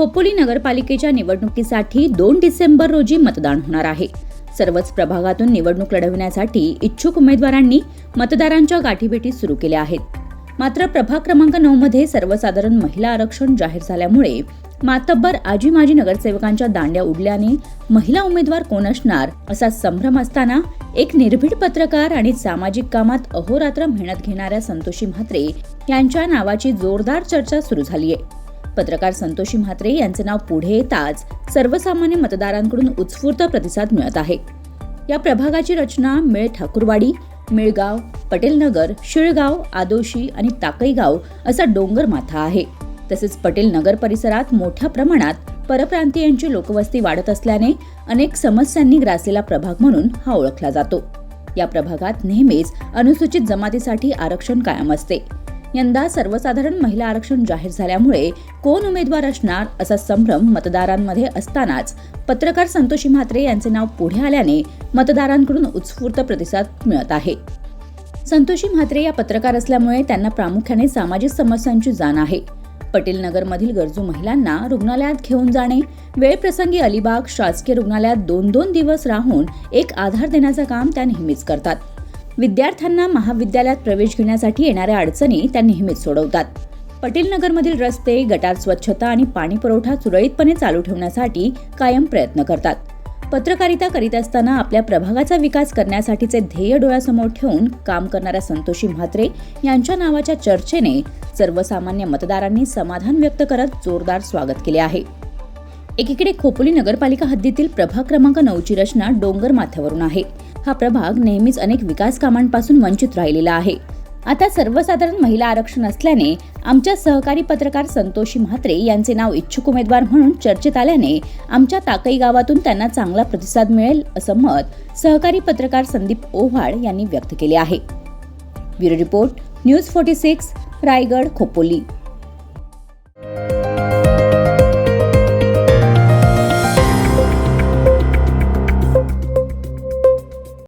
खोपोली नगरपालिकेच्या निवडणुकीसाठी दोन डिसेंबर रोजी मतदान होणार आहे. सर्वच प्रभागातून निवडणूक लढविण्यासाठी इच्छुक उमेदवारांनी मतदारांच्या गाठीभेटी सुरू केल्या आहेत. मात्र प्रभाग क्रमांक नऊ मध्ये सर्वसाधारण महिला आरक्षण जाहीर झाल्यामुळे मातब्बर आजी माजी नगरसेवकांच्या दांड्या उडल्याने महिला उमेदवार कोण असणार असा संभ्रम असताना एक निर्भीड पत्रकार आणि सामाजिक कामात अहोरात्र मेहनत घेणाऱ्या संतोषी म्हात्रे यांच्या नावाची जोरदार चर्चा सुरू झाली आहे पत्रकार संतोषी म्हात्रे यांचे नाव पुढे येताच सर्वसामान्य मतदारांकडून उत्स्फूर्त प्रतिसाद मिळत आहे. या प्रभागाची रचना मेळ ठाकूरवाडी मिळगाव पटेलनगर शिळगाव आदोशी आणि ताकईगाव असा डोंगर माथा आहे. तसेच पटेलनगर परिसरात मोठ्या प्रमाणात परप्रांतीयांची लोकवस्ती वाढत असल्याने अनेक समस्यांनी ग्रासलेला प्रभाग म्हणून हा ओळखला जातो. या प्रभागात नेहमीच अनुसूचित जमातीसाठी आरक्षण कायम असते. यंदा सर्वसाधारण महिला आरक्षण जाहीर झाल्यामुळे कोण उमेदवार असणार असा संभ्रम मतदारांमध्ये असतानाच पत्रकार संतोषी म्हात्रे यांचे नाव पुढे आल्याने मतदारांकडून उत्स्फूर्त प्रतिसाद मिळत आहे. संतोषी म्हात्रे या पत्रकार असल्यामुळे त्यांना प्रामुख्याने सामाजिक समस्यांची जाण आहे. पटेल नगरमधील गरजू महिलांना रुग्णालयात घेऊन जाणे वेळप्रसंगी अलिबाग शासकीय रुग्णालयात दोन दोन दिवस राहून एक आधार देण्याचं काम त्या नेहमीच करतात. विद्यार्थ्यांना महाविद्यालयात प्रवेश घेण्यासाठी येणाऱ्या अडचणी त्या नेहमीच सोडवतात. पटेल नगरमधील रस्ते गटार स्वच्छता आणि पाणी पुरवठा सुरळीतपणे चालू ठेवण्यासाठी कायम प्रयत्न करतात. पत्रकारिता करीत असताना आपल्या प्रभागाचा विकास करण्यासाठीचे ध्येय डोळ्यासमोर ठेवून काम करणाऱ्या संतोषी म्हात्रे यांच्या नावाच्या चर्चेने सर्वसामान्य मतदारांनी समाधान व्यक्त करत जोरदार स्वागत केले आहे. एकीकडे खोपोली नगरपालिका हद्दीतील प्रभाग क्रमांक नऊची रचना डोंगर माथ्यावरून आहे. हा प्रभाग नेहमीच अनेक विकास कामांपासून वंचित राहिलेला आहे. आता सर्वसाधारण महिला आरक्षण असल्याने आमच्या सहकारी पत्रकार संतोषी म्हात्रे यांचे नाव इच्छुक उमेदवार म्हणून चर्चेत आल्याने आमच्या ताकई गावातून त्यांना चांगला प्रतिसाद मिळेल असं मत सहकारी पत्रकार संदीप ओव्हाळ यांनी व्यक्त केले आहे. Bureau report news forty six Raigad Khopoli.